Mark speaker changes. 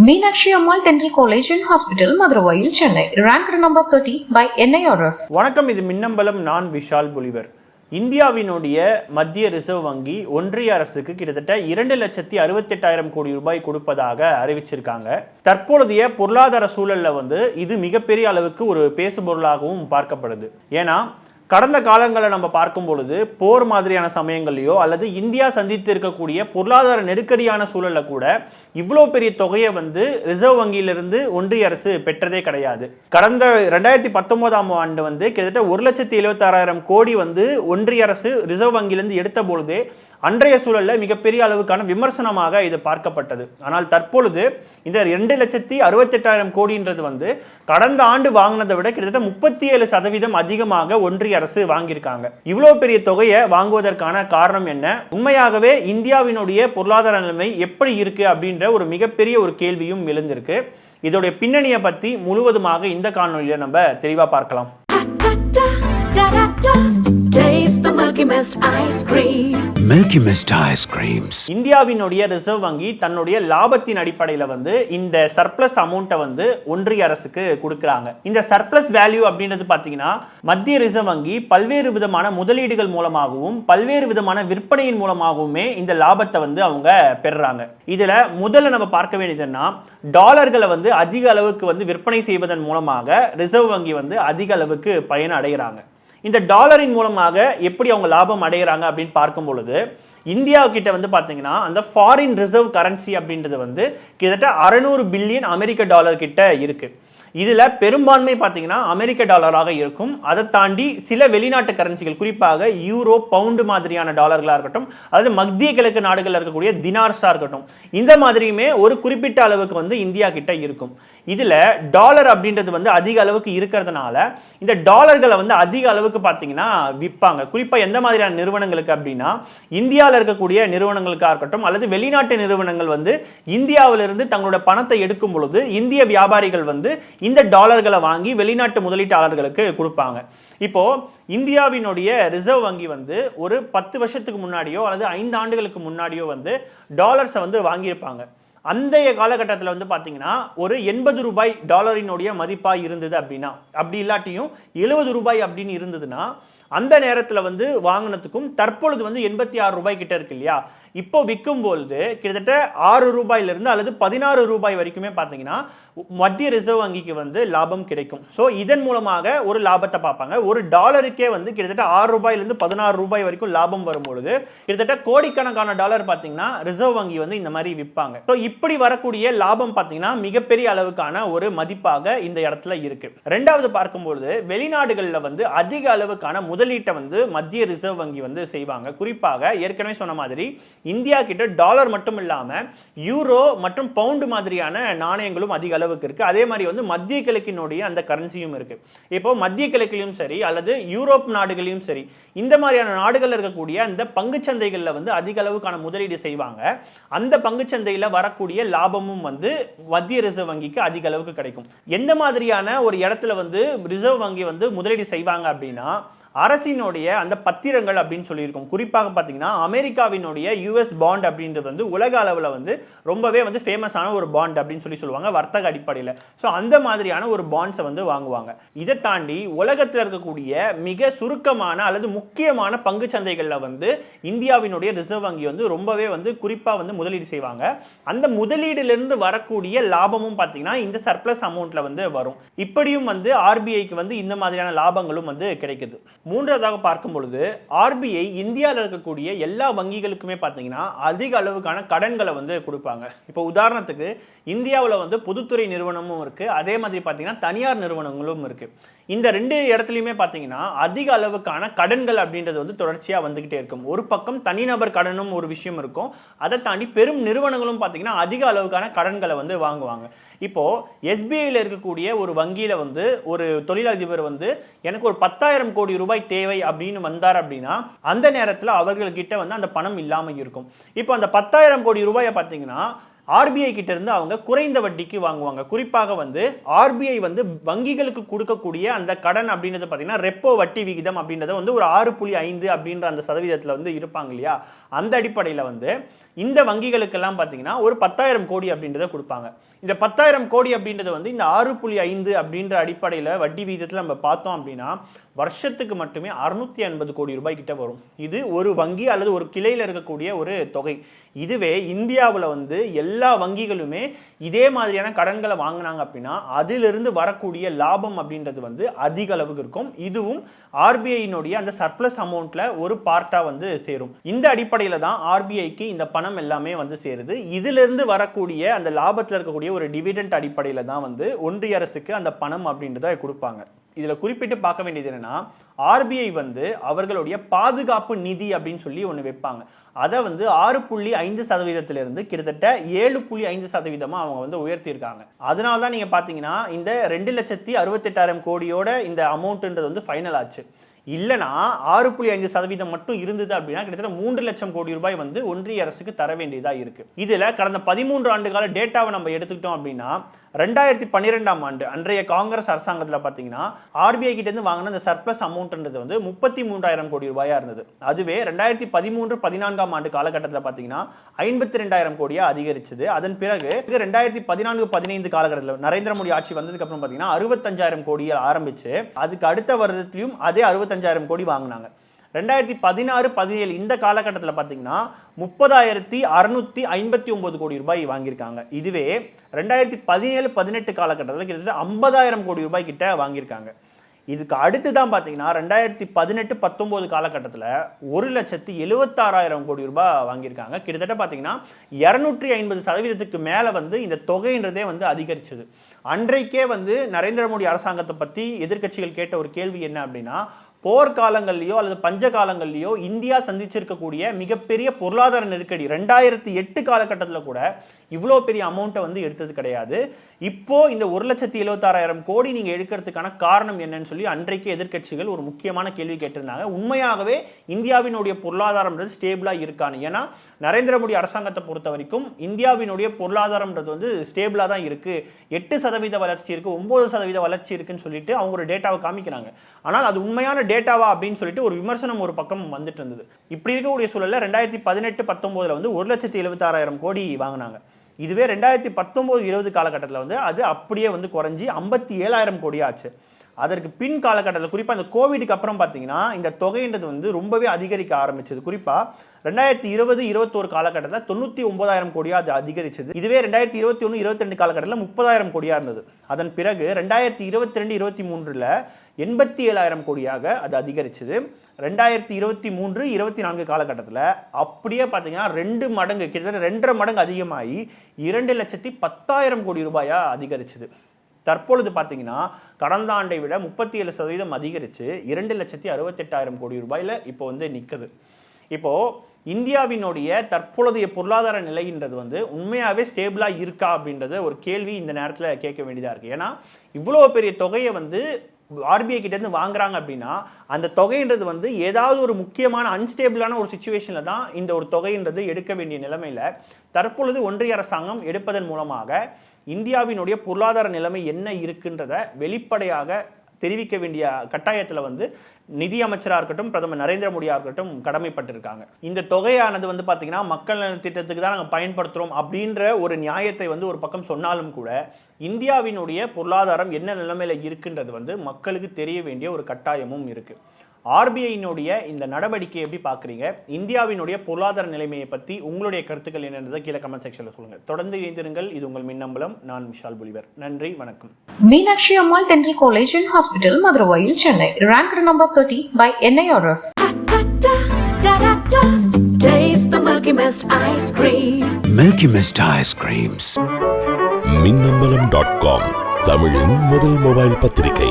Speaker 1: Meenakshi Ammal dental college and hospital Maduravoyal Chennai. Rank number thirty by NIRF
Speaker 2: வணக்கம் இது மின்னம்பலம். நான் விஷால் புலிவர். இந்தியாவினுடைய மத்திய ரிசர்வ் வங்கி ஒன்றிய அரசுக்கு கிட்டத்தட்ட இரண்டு லட்சத்தி அறுபத்தெட்டாயிரம் கோடி ரூபாய் கொடுப்பதாக அறிவிச்சிருக்காங்க. தற்பொழுதைய பொருளாதார சூழல்ல வந்து இது மிகப்பெரிய அளவுக்கு ஒரு பேசுபொருளாகவும் பார்க்கப்படுது. ஏன்னா கடந்த காலங்களை நம்ம பார்க்கும் பொழுது போர் மாதிரியான சமயங்கள்லையோ அல்லது இந்தியா சந்தித்து இருக்கக்கூடிய பொருளாதார நெருக்கடியான சூழலில் கூட இவ்வளோ பெரிய தொகையை வந்து ரிசர்வ் வங்கியிலிருந்து ஒன்றிய அரசு பெற்றதே கிடையாது. கடந்த ரெண்டாயிரத்தி பத்தொன்பதாம் ஆண்டு வந்து கிட்டத்தட்ட ஒரு லட்சத்தி எழுபத்தாறாயிரம் கோடி வந்து ஒன்றிய அரசு ரிசர்வ் வங்கியிலிருந்து எடுத்த பொழுதே அன்றைய சூழல்ல மிகப்பெரிய அளவுக்கான விமர்சனமாக இது பார்க்கப்பட்டது. ஆனால் தற்பொழுது இந்த ரெண்டு லட்சத்தி அறுபத்தெட்டாயிரம் கோடின்றது வந்து கடந்த ஆண்டு வாங்கினதை விட கிட்டத்தட்ட முப்பத்தி ஏழு சதவீதம் அதிகமாக ஒன்றிய அரசு வாங்கியிருக்காங்க. இவ்வளோ பெரிய தொகையை வாங்குவதற்கான காரணம் என்ன? உண்மையாகவே இந்தியாவினுடைய பொருளாதார நிலைமை எப்படி இருக்கு அப்படின்ற ஒரு மிகப்பெரிய ஒரு கேள்வியும் எழுந்திருக்கு. இதோடைய பின்னணியை பத்தி முழுவதுமாக இந்த காணொலியில நம்ம தெளிவா பார்க்கலாம்.
Speaker 3: Ice cream.
Speaker 4: Milky Mist ice creams.
Speaker 2: இந்தியாவினுடைய ரிசர்வ் வங்கி தன்னுடைய லாபத்தின் அடிப்படையில் வந்து இந்த சர்ப்ளஸ் அமௌண்ட்டை வந்து ஒன்றிய அரசுக்கு கொடுக்குறாங்க இந்த சர்ப்ளஸ் வேல்யூ அப்படின்றது பார்த்தீங்கன்னா மத்திய ரிசர்வ் வங்கி பல்வேறு விதமான முதலீடுகள் மூலமாகவும் பல்வேறு விதமான விற்பனையின் மூலமாகவுமே இந்த லாபத்தை வந்து அவங்க பெறுறாங்க இதுல முதல்ல நம்ம பார்க்க வேண்டியதுன்னா டாலர்களை வந்து அதிக அளவுக்கு வந்து விற்பனை செய்வதன் மூலமாக ரிசர்வ் வங்கி வந்து அதிக அளவுக்கு பயன் அடைகிறாங்க இந்த டாலரின் மூலமாக எப்படி அவங்க லாபம் அடைகிறாங்க அப்படின்னு பார்க்கும் பொழுது இந்தியா கிட்ட வந்து பார்த்தீங்கன்னா அந்த ஃபாரின் ரிசர்வ் கரன்சி அப்படின்றது வந்து கிட்டத்தட்ட அறநூறு பில்லியன் அமெரிக்க டாலர் கிட்ட இருக்கு. இதில் பெரும்பான்மை பார்த்தீங்கன்னா அமெரிக்க டாலராக இருக்கும். அதை தாண்டி சில வெளிநாட்டு கரன்சிகள் குறிப்பாக யூரோ பவுண்டு மாதிரியான டாலர்களாக இருக்கட்டும் அதாவது மத்திய கிழக்கு நாடுகளில் இருக்கக்கூடிய தினார்ஸாக இருக்கட்டும். இந்த மாதிரியுமே ஒரு குறிப்பிட்ட அளவுக்கு வந்து இந்தியா கிட்ட இருக்கும். இதில் டாலர் அப்படின்றது வந்து அதிக அளவுக்கு இருக்கிறதுனால இந்த டாலர்களை வந்து அதிக அளவுக்கு பார்த்தீங்கன்னா விற்பாங்க. குறிப்பாக எந்த மாதிரியான நிறுவனங்களுக்கு அப்படின்னா இந்தியாவில் இருக்கக்கூடிய நிறுவனங்களுக்காக இருக்கட்டும் அல்லது வெளிநாட்டு நிறுவனங்கள் வந்து இந்தியாவிலிருந்து தங்களோட பணத்தை எடுக்கும் பொழுது இந்திய வியாபாரிகள் வந்து இந்த டாலர்களை வாங்கி வெளிநாட்டு முதலீட்டாளர்களுக்கு கொடுப்பாங்க. இப்போ இந்தியாவினுடைய ரிசர்வ் வங்கி வந்து ஒரு பத்து வருஷத்துக்கு முன்னாடியோ அல்லது ஐந்து ஆண்டுகளுக்கு முன்னாடியோ வந்து டாலர்ஸை வந்து வாங்கியிருப்பாங்க. அந்தைய காலகட்டத்தில் வந்து பார்த்தீங்கன்னா ஒரு எண்பது ரூபாய் டாலரினுடைய மதிப்பாக இருந்தது அப்படின்னா அப்படி இல்லாட்டியும் எழுபது ரூபாய் அப்படின்னு இருந்ததுன்னா அந்த நேரத்தில் வந்து வாங்கினதுக்கும் தற்பொழுது வந்து எண்பத்தி ஆறு ரூபாய் கிட்ட இருக்கு இல்லையா? இப்போ விற்கும் பொழுது கிட்டத்தட்ட ஆறு ரூபாயிலிருந்து அல்லது பதினாறு ரூபாய் வரைக்குமே பார்த்தீங்கன்னா மத்திய ரிசர்வ் வங்கிக்கு வந்து லாபம் கிடைக்கும். ஸோ இதன் மூலமாக ஒரு லாபத்தை பார்ப்பாங்க. ஒரு டாலருக்கே வந்து கிட்டத்தட்ட ஆறு ரூபாயிலிருந்து பதினாறு ரூபாய் வரைக்கும் லாபம் வரும்பொழுது கிட்டத்தட்ட கோடிக்கணக்கான டாலர் பார்த்தீங்கன்னா ரிசர்வ் வங்கி வந்து இந்த மாதிரி விற்பாங்க. ஸோ இப்படி வரக்கூடிய லாபம் பார்த்தீங்கன்னா மிகப்பெரிய அளவுக்கான ஒரு மதிப்பாக இந்த இடத்துல இருக்கு. ரெண்டாவது பார்க்கும்பொழுது வெளிநாடுகளில் வந்து அதிக அளவுக்கான முதல் முதலீட்டை வந்து மத்திய ரிசர்வ் வங்கி வந்து செய்வாங்க. குறிப்பாக ஏற்கனவே சொன்ன மாதிரி இந்தியா கிட்ட டாலர் மட்டும் இல்லாமல் யூரோ மற்றும் பவுண்டு மாதிரியான நாணயங்களும் அதிக அளவுக்கு இருக்குது அதே மாதிரி வந்து மத்திய கிழக்கினுடைய அந்த கரன்சியும் இருக்குது இப்போ மத்திய கிழக்கிலையும் சரி அல்லது யூரோப் நாடுகளிலும் சரி இந்த மாதிரியான நாடுகளில் இருக்கக்கூடிய அந்த பங்குச்சந்தைகளில் வந்து அதிக அளவுக்கான முதலீடு செய்வாங்க. அந்த பங்குச்சந்தையில் வரக்கூடிய லாபமும் வந்து மத்திய ரிசர்வ் வங்கிக்கு அதிக அளவுக்கு கிடைக்கும். எந்த மாதிரியான ஒரு இடத்துல வந்து ரிசர்வ் வங்கி வந்து முதலீடு செய்வாங்க அப்படின்னா அரசினுடைய அந்த பத்திரங்கள் அப்படின்னு சொல்லியிருக்கோம். குறிப்பாக பார்த்தீங்கன்னா அமெரிக்காவினுடைய யூஎஸ் பாண்ட் அப்படின்றது வந்து உலக அளவில் வந்து ரொம்பவே வந்து ஃபேமஸான ஒரு பாண்ட் அப்படின்னு சொல்லி சொல்லுவாங்க வர்த்தக அடிப்படையில். ஸோ அந்த மாதிரியான ஒரு பாண்ட்ஸை வந்து வாங்குவாங்க. இதை தாண்டி உலகத்தில் இருக்கக்கூடிய மிக சுருக்கமான அல்லது முக்கியமான பங்கு சந்தைகளில் வந்து இந்தியாவினுடைய ரிசர்வ் வங்கி வந்து ரொம்பவே வந்து குறிப்பாக வந்து முதலீடு செய்வாங்க. அந்த முதலீடுலேருந்து வரக்கூடிய லாபமும் பார்த்தீங்கன்னா இந்த சர்ப்ளஸ் அமௌண்ட்டில் வந்து வரும். இப்படியும் வந்து ஆர்பிஐக்கு வந்து இந்த மாதிரியான லாபங்களும் வந்து கிடைக்குது. மூன்றாவதாக பார்க்கும் பொழுது ஆர்பிஐ இந்தியாவில் இருக்கக்கூடிய எல்லா வங்கிகளுக்குமே பார்த்தீங்கன்னா அதிக அளவுக்கான கடன்களை வந்து கொடுப்பாங்க. இப்போ உதாரணத்துக்கு இந்தியாவில் வந்து பொதுத்துறை நிறுவனமும் இருக்குது அதே மாதிரி பார்த்தீங்கன்னா தனியார் நிறுவனங்களும் இருக்குது இந்த ரெண்டு இடத்துலையுமே பார்த்தீங்கன்னா அதிக அளவுக்கான கடன்கள் அப்படின்றது வந்து தொடர்ச்சியாக வந்துகிட்டே இருக்கும். ஒரு பக்கம் தனிநபர் கடனும் ஒரு விஷயம் இருக்கும். அதை தாண்டி பெரும் நிறுவனங்களும் பார்த்தீங்கன்னா அதிக அளவுக்கான கடன்களை வந்து வாங்குவாங்க. இப்போது எஸ்பிஐயில் இருக்கக்கூடிய ஒரு வங்கியில் வந்து ஒரு தொழிலதிபர் வந்து எனக்கு ஒரு பத்தாயிரம் கோடி ரூபாய் தேவை அப்படின்னு வந்தார் அப்படின்னா அந்த நேரத்தில் அவர்கள்கிட்ட வந்து அந்த பணம் இல்லாமல் இருக்கும். இப்போ அந்த பத்தாயிரம் கோடி ரூபாயை பார்த்தீங்கன்னா ஆர்பிஐ கிட்ட இருந்து அவங்க குறைந்த வட்டிக்கு வாங்குவாங்க. குறிப்பாக வந்து ஆர்பிஐ வந்து வங்கிகளுக்கு கொடுக்கக்கூடிய அந்த கடன் அப்படின்றது பார்த்தீங்கன்னா ரெப்போ வட்டி விகிதம் அப்படின்றத வந்து ஒரு ஆறு புள்ளி ஐந்து அப்படின்ற அந்த சதவீதத்தில் வந்து இருப்பாங்க இல்லையா? அந்த அடிப்படையில் வந்து இந்த வங்கிகளுக்கெல்லாம் பார்த்தீங்கன்னா ஒரு பத்தாயிரம் கோடி அப்படின்றத கொடுப்பாங்க. இந்த பத்தாயிரம் கோடி அப்படின்றது வந்து இந்த ஆறு புள்ளி ஐந்து அப்படின்ற அடிப்படையில் வட்டி விகிதத்தில் நம்ம பார்த்தோம் அப்படின்னா வருஷத்துக்கு மட்டுமே அறுநூத்தி ஐம்பது கோடி ரூபாய் கிட்ட வரும். இது ஒரு வங்கி அல்லது ஒரு கிளையில் இருக்கக்கூடிய ஒரு தொகை. இதுவே இந்தியாவில் வந்து எல்லா வங்கிகளுமே இதே மாதிரியான கடன்களை வாங்கினாங்க அப்படின்னா அதிலிருந்து வரக்கூடிய லாபம் அப்படின்றது வந்து அதிக அளவுக்கு இருக்கும். இதுவும் ஆர்பிஐனுடைய அந்த சர்ப்ளஸ் அமௌண்ட்ல ஒரு பார்ட்டா வந்து சேரும். இந்த அடிப்படையில் தான் ஆர்பிஐக்கு இந்த பணம் எல்லாமே வந்து சேருது. இதிலிருந்து வரக்கூடிய அந்த லாபத்தில் இருக்கக்கூடிய ஒரு டிவிடெண்ட் அடிப்படையில் தான் வந்து ஒன்றிய அரசுக்கு அந்த பணம் அப்படின்றத கொடுப்பாங்க. இதில் குறிப்பிட்டு பார்க்க வேண்டியது என்னன்னா ஆர்பிஐ வந்து அவர்களுடைய பாதுகாப்பு நிதி அப்படின்னு சொல்லி ஒன்று வைப்பாங்க. அதை வந்து ஆறு புள்ளி ஐந்து சதவீதத்திலிருந்து கிட்டத்தட்ட ஏழு புள்ளி ஐந்து சதவீதமாக அவங்க வந்து உயர்த்தியிருக்காங்க. அதனால தான் நீங்கள் பார்த்தீங்கன்னா இந்த ரெண்டு லட்சத்தி அறுபத்தெட்டாயிரம் கோடியோட இந்த அமௌண்ட்டுன்றது வந்து ஃபைனல் ஆச்சு. இல்லைனா ஆறு புள்ளி ஐந்து சதவீதம் மட்டும் இருந்தது அப்படின்னா கிட்டத்தட்ட மூன்று லட்சம் கோடி ரூபாய் வந்து ஒன்றிய அரசுக்கு தர வேண்டியதாக இருக்குது இதில் கடந்த பதிமூன்று ஆண்டு கால டேட்டாவை நம்ம எடுத்துக்கிட்டோம் அப்படின்னா ரெண்டாயிரத்தி பன்னிரெண்டாம் ஆண்டு அன்றைய காங்கிரஸ் அரசாங்கத்தில் பார்த்தீங்கன்னா ஆர்பிஐ கிட்டேருந்து வாங்கின அந்த சர்ப்ளஸ் அமௌண்ட்ன்றது வந்து முப்பத்தி மூன்றாயிரம் கோடி ரூபாயாக இருந்தது. அதுவே ரெண்டாயிரத்தி பதிமூன்று பதினான்காம் ஆண்டு காலகட்டத்தில் பார்த்தீங்கன்னா ஐம்பத்தி ரெண்டாயிரம் கோடியாக அதிகரிச்சது. அதன் பிறகு ரெண்டாயிரத்தி பதினான்கு பதினைந்து காலகட்டத்தில் நரேந்திர மோடி ஆட்சி வந்ததுக்கு அப்புறம் பார்த்தீங்கன்னா அறுபத்தஞ்சாயிரம் கோடியை ஆரம்பிச்சு அதுக்கு அடுத்த வருடத்திலையும் அதே அறுபத்தஞ்சாயிரம் கோடி வாங்கினாங்க. ரெண்டாயிரத்தி பதினாறு பதினேழு இந்த காலகட்டத்தில் பார்த்தீங்கன்னா முப்பதாயிரத்தி அறுநூத்தி ஐம்பத்தி ஒன்பது கோடி ரூபாய் வாங்கியிருக்காங்க. இதுவே ரெண்டாயிரத்தி பதினேழு பதினெட்டு காலகட்டத்தில் கிட்டத்தட்ட ஐம்பதாயிரம் கோடி ரூபாய் கிட்ட வாங்கியிருக்காங்க. இதுக்கு அடுத்து தான் பார்த்தீங்கன்னா ரெண்டாயிரத்தி பதினெட்டு பத்தொம்போது காலகட்டத்தில் ஒரு லட்சத்தி எழுபத்தாறாயிரம் கோடி ரூபாய் வாங்கியிருக்காங்க. கிட்டத்தட்ட பார்த்தீங்கன்னா இரநூற்றி ஐம்பது சதவீதத்துக்கு மேலே வந்து இந்த தொகைன்றதே வந்து அதிகரிச்சது. அன்றைக்கே வந்து நரேந்திர மோடி அரசாங்கத்தை பற்றி எதிர்க்கட்சிகள் கேட்ட ஒரு கேள்வி என்ன அப்படின்னா போர்க்காலங்கள்லையோ அல்லது பஞ்ச காலங்கள்லையோ இந்தியா சந்திச்சிருக்கக்கூடிய மிகப்பெரிய பொருளாதார நெருக்கடி ரெண்டாயிரத்தி எட்டு காலகட்டத்தில் கூட இவ்வளோ பெரிய அமௌண்ட்டை வந்து எடுத்தது கிடையாது. இப்போ இந்த ஒரு லட்சத்தி எழுபத்தாறாயிரம் கோடி நீங்க எடுக்கிறதுக்கான காரணம் என்னன்னு சொல்லி அன்றைக்கு எதிர்க்கட்சிகள் ஒரு முக்கியமான கேள்வி கேட்டிருந்தாங்க. உண்மையாகவே இந்தியாவினுடைய பொருளாதாரம்ன்றது ஸ்டேபிளா இருக்கான்னு. ஏன்னா நரேந்திர மோடி அரசாங்கத்தை பொறுத்த வரைக்கும் இந்தியாவினுடைய பொருளாதாரம்ன்றது வந்து ஸ்டேபிளா தான் இருக்கு. எட்டு சதவீத வளர்ச்சி இருக்கு ஒன்பது சதவீத வளர்ச்சி இருக்குன்னு சொல்லிட்டு அவங்க ஒரு டேட்டாவை காமிக்கிறாங்க. ஆனால் அது உண்மையான டேட்டாவா அப்படின்னு சொல்லிட்டு ஒரு விமர்சனம் ஒரு பக்கம் வந்துட்டு இருந்தது. இப்படி இருக்கக்கூடிய சூழல்ல ரெண்டாயிரத்தி பதினெட்டு பத்தொன்பதுல வந்து ஒரு லட்சத்தி எழுபத்தாறாயிரம் கோடி வாங்கினாங்க. இதுவே ரெண்டாயிரத்தி பத்தொம்போது இருபது காலகட்டத்தில் வந்து அது அப்படியே வந்து குறைஞ்சி ஐம்பத்தி ஏழாயிரம் கோடி ஆச்சு. அதற்கு பின் காலகட்டத்தில் குறிப்பாக இந்த கோவிடுக்கு அப்புறம் பார்த்தீங்கன்னா இந்த தொகைன்றது வந்து ரொம்பவே அதிகரிக்க ஆரம்பிச்சது. குறிப்பாக ரெண்டாயிரத்தி இருபது இருபத்தோரு காலகட்டத்தில் தொண்ணூற்றி ஒன்பதாயிரம் கோடியாக அது அதிகரிச்சது. இதுவே ரெண்டாயிரத்தி இருபத்தி ஒன்று இருபத்தி ரெண்டு காலகட்டத்தில் முப்பதாயிரம் கோடியாக இருந்தது. அதன் பிறகு ரெண்டாயிரத்தி இருபத்தி ரெண்டு இருபத்தி மூன்றில் எண்பத்தி ஏழாயிரம் கோடியாக அது அதிகரிச்சது. ரெண்டாயிரத்தி இருபத்தி மூன்று இருபத்தி நான்கு காலகட்டத்தில் அப்படியே பார்த்தீங்கன்னா ரெண்டு மடங்கு கிட்டத்தட்ட ரெண்டரை மடங்கு அதிகமாகி இரண்டு லட்சத்தி பத்தாயிரம் கோடி ரூபாயாக அதிகரிச்சது. தற்பொழுது பார்த்தீங்கன்னா கடந்த ஆண்டை விட முப்பத்தி ஏழு சதவீதம் அதிகரித்து இரண்டு லட்சத்தி அறுபத்தெட்டாயிரம் கோடி ரூபாயில் இப்போ வந்து நிற்குது இப்போ இந்தியாவினுடைய தற்பொழுதைய பொருளாதார நிலைன்றது வந்து உண்மையாகவே ஸ்டேபிளாக இருக்கா அப்படின்றத ஒரு கேள்வி இந்த நேரத்தில் கேட்க வேண்டியதாக இருக்குது ஏன்னா இவ்வளோ பெரிய தொகையை வந்து ஆர்பிஐ கிட்டேருந்து வாங்குறாங்க அப்படின்னா அந்த தொகைன்றது வந்து ஏதாவது ஒரு முக்கியமான அன்ஸ்டேபிளான ஒரு சுச்சுவேஷனில் தான் இந்த ஒரு தொகைன்றது எடுக்க வேண்டிய நிலைமையில் தற்பொழுது ஒன்றிய அரசாங்கம் எடுப்பதன் மூலமாக இந்தியாவினுடைய பொருளாதார நிலைமை என்ன இருக்குன்றத வெளிப்படையாக தெரிவிக்க வேண்டிய கட்டாயத்தில் வந்து நிதி அமைச்சராக இருக்கட்டும் பிரதமர் நரேந்திர மோடியாக இருக்கட்டும் கடமைப்பட்டிருக்காங்க. இந்த தொகையானது வந்து பார்த்தீங்கன்னா மக்கள் திட்டத்துக்கு தான் நாங்கள் பயன்படுத்துகிறோம் அப்படின்ற ஒரு நியாயத்தை வந்து ஒரு பக்கம் சொன்னாலும் கூட இந்தியாவினுடைய பொருளாதாரம் என்ன நிலைமையில் இருக்குன்றது வந்து மக்களுக்கு தெரிய வேண்டிய ஒரு கட்டாயமும் இருக்குது ஆர்பிஐனுடைய இந்த நடவடிக்கை எப்படி பார்க்குறீங்க இந்தியாவினுடைய பொருளாதார நிலைமையை பற்றி உங்களுடைய கருத்துக்கள் என்னன்றதை கீழே கமெண்ட் செக்ஷனில் சொல்லுங்கள் தொடர்ந்து இணைந்திருங்கள் இது உங்கள் மின்னம்பலம் நான் விஷால் புலிவர் நன்றி வணக்கம்
Speaker 1: and Hospital, Madurai, Chennai. Ranked number 30 by NIRF.
Speaker 3: Da da da da. Taste the Milky Mist ice cream.
Speaker 4: Milky Mist ice creams.
Speaker 5: Minnambalam dot com தமிழின் முதல் மொபைல் பத்திரிகை